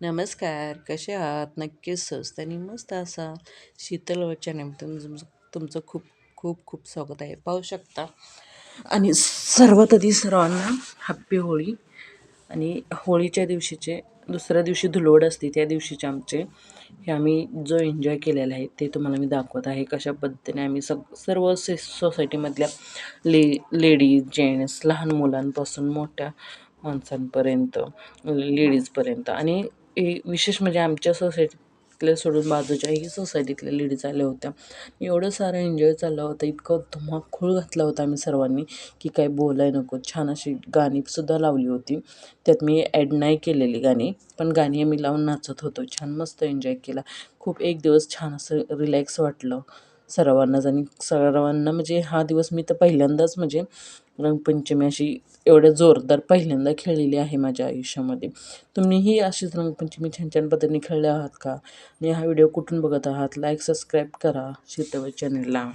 नमस्कार कसे आहात? नक्कीच स्वस्त आणि मस्त असा शीतल वचनामधून तुमचं तुमचं खूप खूप खूप स्वागत आहे. पाहू शकता. आणि सर्वात आधी सर्वांना हॅप्पी होळी. आणि होळीच्या दिवशीचे दुसऱ्या दिवशी धुलवड असते त्या दिवशीचे आमचे. हे आम्ही जो एन्जॉय केलेला आहे ते तुम्हाला मी दाखवत आहे. कशा पद्धतीने आम्ही सग सर्व से सोसायटीमधल्या ले लेडीज जेंट्स लहान मुलांपासून मोठ्या माणसांपर्यंत लेडीजपर्यंत आणि विशेष म्हणजे आमच्या सोसायटीतल्या सोडून बाजूच्याही सोसायटीतल्या लेडीज आल्या होत्या. एवढं सारं एन्जॉय चालला होता इतकं धुमाकूळ घातला होता आम्ही सर्वांनी की काय बोलाय नको. छान अशी गाणीसुद्धा लावली होती. त्यात मी ॲड नाही केलेली गाणी पण गाणी आम्ही लावून नाचत होतो. छान मस्त एन्जॉय केला. खूप एक दिवस छान असं रिलॅक्स वाटलं. सर्वांनाच आणि सर्वांना म्हणजे हा दिवस मी तर पहिल्यांदाच म्हणजे रंगपंचमी अशी एवढ्या जोरदार पहिल्यांदा खेळलेली आहे माझ्या आयुष्यामध्ये. तुम्हीही अशीच रंगपंचमी छान छान पद्धतीने खेळले आहात का? आणि हा व्हिडिओ कुठून बघत आहात? लाईक सबस्क्राईब करा. शीतव चॅनलला